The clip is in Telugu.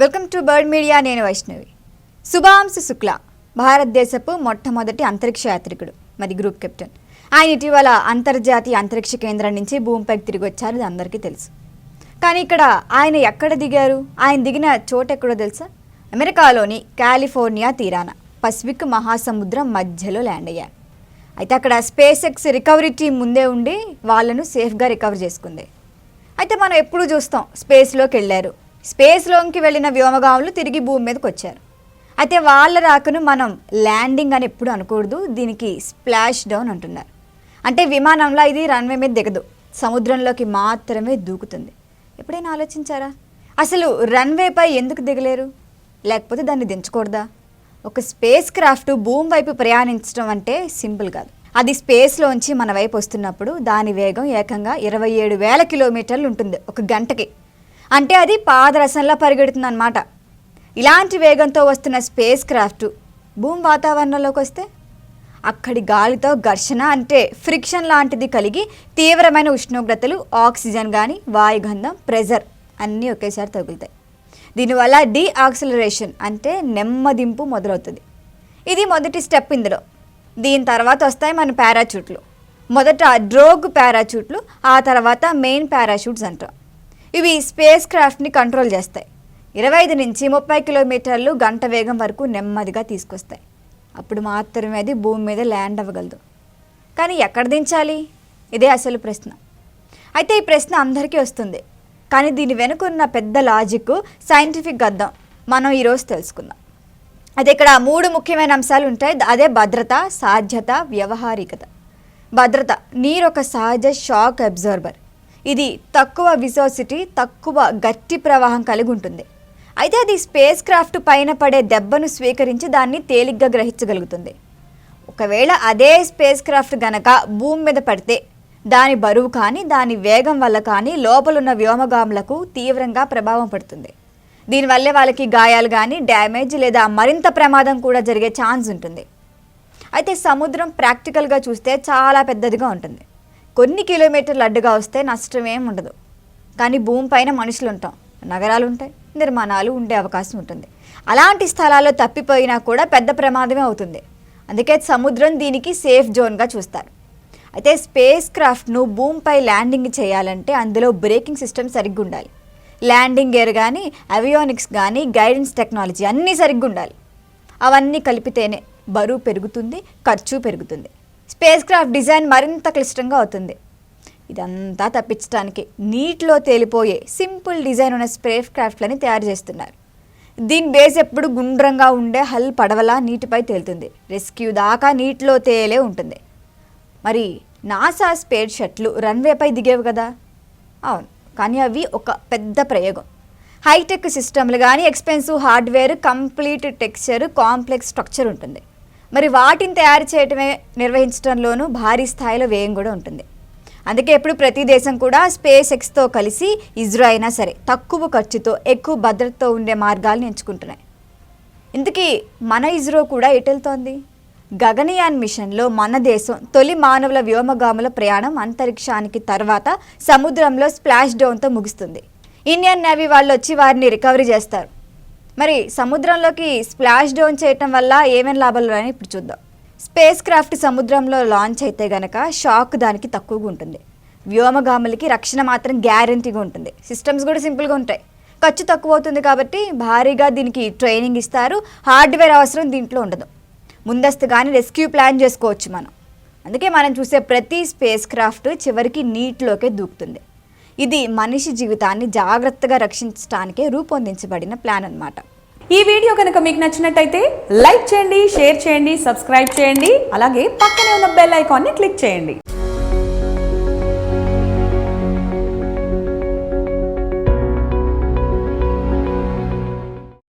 వెల్కమ్ టు బర్డ్ మీడియా నేను వైష్ణవి. శుభాంశు శుక్ల భారతదేశపు మొట్టమొదటి అంతరిక్ష యాత్రికుడు మరి గ్రూప్ కెప్టెన్. ఆయన ఇటీవల అంతర్జాతీయ అంతరిక్ష కేంద్రం నుంచి భూమిపైకి తిరిగి వచ్చారు ఇది అందరికీ తెలుసు. కానీ ఇక్కడ ఆయన ఎక్కడ దిగారు? ఆయన దిగిన చోటు ఎక్కడో తెలుసా? అమెరికాలోని కాలిఫోర్నియా తీరాన పసిఫిక్ మహాసముద్రం మధ్యలో ల్యాండ్ అయ్యారు. అయితే అక్కడ స్పేస్ ఎక్స్ రికవరీ టీం ముందే ఉండి వాళ్ళను సేఫ్గా రికవర్ చేసుకుంది. అయితే మనం ఎప్పుడు చూస్తాం స్పేస్లోకి వెళ్ళారు. స్పేస్లోకి వెళ్ళిన వ్యోమగాములు తిరిగి భూమి మీదకి వచ్చారు అయితే వాళ్ళ రాకను మనం ల్యాండింగ్ అని ఎప్పుడు అనకూడదు దీనికి స్ప్లాష్ డౌన్ అంటున్నారు. అంటే విమానంలో ఇది రన్వే మీద దిగదు సముద్రంలోకి మాత్రమే దూకుతుంది. ఎప్పుడైనా ఆలోచించారా? అసలు రన్వేపై ఎందుకు దిగలేరు? లేకపోతే దాన్ని దించకూడదా? ఒక స్పేస్ క్రాఫ్ట్ భూమి వైపు ప్రయాణించడం అంటే సింపుల్ కాదు. అది స్పేస్లోంచి మన వైపు వస్తున్నప్పుడు దాని వేగం ఏకంగా ఇరవై ఏడు వేల కిలోమీటర్లు ఉంటుంది ఒక గంటకి. అంటే అది పాదరసంలా పరిగెడుతుంది అనమాట ఇలాంటి వేగంతో వస్తున్న స్పేస్ క్రాఫ్ట్ భూమి వాతావరణంలోకి వస్తే అక్కడి గాలితో ఘర్షణ అంటే ఫ్రిక్షన్ లాంటిది కలిగి తీవ్రమైన ఉష్ణోగ్రతలు ఆక్సిజన్ కానీ వాయుగంధం ప్రెజర్ అన్నీ ఒకేసారి తగులుతాయి. దీనివల్ల డీఆక్సిలరేషన్ అంటే నెమ్మదింపు మొదలవుతుంది. ఇది మొదటి స్టెప్ ఇందులో. దీని తర్వాత వస్తాయి మన పారాచూట్లు. మొదట డ్రోగ్ పారాచూట్లు ఆ తర్వాత మెయిన్ పారాషూట్స్ అంటాం. ఇవి స్పేస్ క్రాఫ్ట్ని కంట్రోల్ చేస్తాయి. ఇరవై ఐదు నుంచి ముప్పై కిలోమీటర్లు గంట వేగం వరకు నెమ్మదిగా తీసుకొస్తాయి. అప్పుడు మాత్రమే అది భూమి మీద ల్యాండ్ అవ్వగలదు. కానీ ఎక్కడ దించాలి? ఇదే అసలు ప్రశ్న. అయితే ఈ ప్రశ్న అందరికీ వస్తుంది. కానీ దీని వెనుకున్న పెద్ద లాజిక్ సైంటిఫిక్ అర్థం మనం ఈరోజు తెలుసుకుందాం. అయితే ఇక్కడ మూడు ముఖ్యమైన అంశాలు ఉంటాయి. అదే భద్రత సాధ్యత వ్యవహారికత. భద్రత నీరు ఒక సహజ షాక్ అబ్జర్బర్. ఇది తక్కువ విసోసిటీ తక్కువ గట్టి ప్రవాహం కలిగి ఉంటుంది. అయితే అది స్పేస్ క్రాఫ్ట్ పైన పడే దెబ్బను స్వీకరించి దాన్ని తేలిగ్గా గ్రహించగలుగుతుంది. ఒకవేళ అదే స్పేస్ క్రాఫ్ట్ గనక భూమి మీద పడితే దాని బరువు కానీ దాని వేగం వల్ల కానీ లోపలున్న వ్యోమగాములకు తీవ్రంగా ప్రభావం పడుతుంది. దీనివల్లే వాళ్ళకి గాయాలు కానీ డ్యామేజ్ లేదా మరింత ప్రమాదం కూడా జరిగే ఛాన్స్ ఉంటుంది. అయితే సముద్రం ప్రాక్టికల్గా చూస్తే చాలా పెద్దదిగా ఉంటుంది. కొన్ని కిలోమీటర్లు అడ్డుగా వస్తే నష్టం ఏం ఉండదు. కానీ భూమిపైన మనుషులు ఉంటాం. నగరాలు ఉంటాయి. నిర్మాణాలు ఉండే అవకాశం ఉంటుంది. అలాంటి స్థలాల్లో తప్పిపోయినా కూడా పెద్ద ప్రమాదమే అవుతుంది. అందుకే సముద్రం దీనికి సేఫ్ జోన్గా చూస్తారు. అయితే స్పేస్ క్రాఫ్ట్ను భూమిపై ల్యాండింగ్ చేయాలంటే అందులో బ్రేకింగ్ సిస్టమ్ సరిగ్గా ఉండాలి. ల్యాండింగ్ గేర్ కానీ అవియోనిక్స్ కానీ గైడెన్స్ టెక్నాలజీ అన్నీ సరిగ్గా ఉండాలి. అవన్నీ కలిపితేనే బరువు పెరుగుతుంది ఖర్చు పెరుగుతుంది. స్పేస్ క్రాఫ్ట్ డిజైన్ మరింత క్లిష్టంగా అవుతుంది. ఇదంతా తప్పించడానికి నీటిలో తేలిపోయే సింపుల్ డిజైన్ ఉన్న స్పేస్ క్రాఫ్ట్లని తయారు చేస్తున్నారు. దీని బేస్ ఎప్పుడు గుండ్రంగా ఉండే హల్ పడవలా నీటిపై తేలుతుంది. రెస్క్యూ దాకా నీటిలో తేలే ఉంటుంది. మరి నాసా స్పేస్ షట్లు రన్వేపై దిగేవి కదా? అవును కానీ అవి ఒక పెద్ద ప్రయోగం. హైటెక్ సిస్టమ్లు కానీ expensive hardware complete texture complex structure ఉంటుంది. మరి వాటిని తయారు చేయటమే నిర్వహించడంలోనూ భారీ స్థాయిలో వ్యయం కూడా ఉంటుంది. అందుకే ఎప్పుడు ప్రతి దేశం కూడా స్పేస్ ఎక్స్తో కలిసి ఇజ్రో అయినా సరే తక్కువ ఖర్చుతో ఎక్కువ భద్రతతో ఉండే మార్గాలను ఎంచుకుంటున్నాయి. ఇంతకీ మన ఇజ్రో కూడా ఎటెళ్తోంది? గగనయాన్ మిషన్లో మన దేశం తొలి మానవుల వ్యోమగాముల ప్రయాణం అంతరిక్షానికి తర్వాత సముద్రంలో స్ప్లాష్ డౌన్తో ముగుస్తుంది. ఇండియన్ నేవీ వాళ్ళు వచ్చి వారిని రికవరీ చేస్తారు. మరి సముద్రంలోకి స్ప్లాష్ డౌన్ చేయటం వల్ల ఏమేమి లాభాలు అని ఇప్పుడు చూద్దాం. స్పేస్ క్రాఫ్ట్ సముద్రంలో లాంచ్ అయితే గనక షాక్ దానికి తక్కువగా ఉంటుంది. వ్యోమగాములకి రక్షణ మాత్రం గ్యారంటీగా ఉంటుంది. సిస్టమ్స్ కూడా సింపుల్గా ఉంటాయి. ఖర్చు తక్కువ అవుతుంది కాబట్టి భారీగా దీనికి ట్రైనింగ్ ఇస్తారు. హార్డ్వేర్ అవసరం దీంట్లో ఉండదు. ముందస్తుగానే రెస్క్యూ ప్లాన్ చేసుకోవచ్చు మనం. అందుకే మనం చూసే ప్రతి స్పేస్ క్రాఫ్ట్ చివరికి నీటిలోకే దూకుతుంది. ఇది మనిషి జీవితాన్ని జాగ్రత్తగా రక్షించడానికే రూపొందించబడిన ప్లాన్ అన్నమాట. ఈ వీడియో కనుక మీకు నచ్చినట్టయితే లైక్ చేయండి షేర్ చేయండి సబ్స్క్రైబ్ చేయండి అలాగే పక్కనే ఉన్న బెల్ ఐకాన్ని క్లిక్ చేయండి.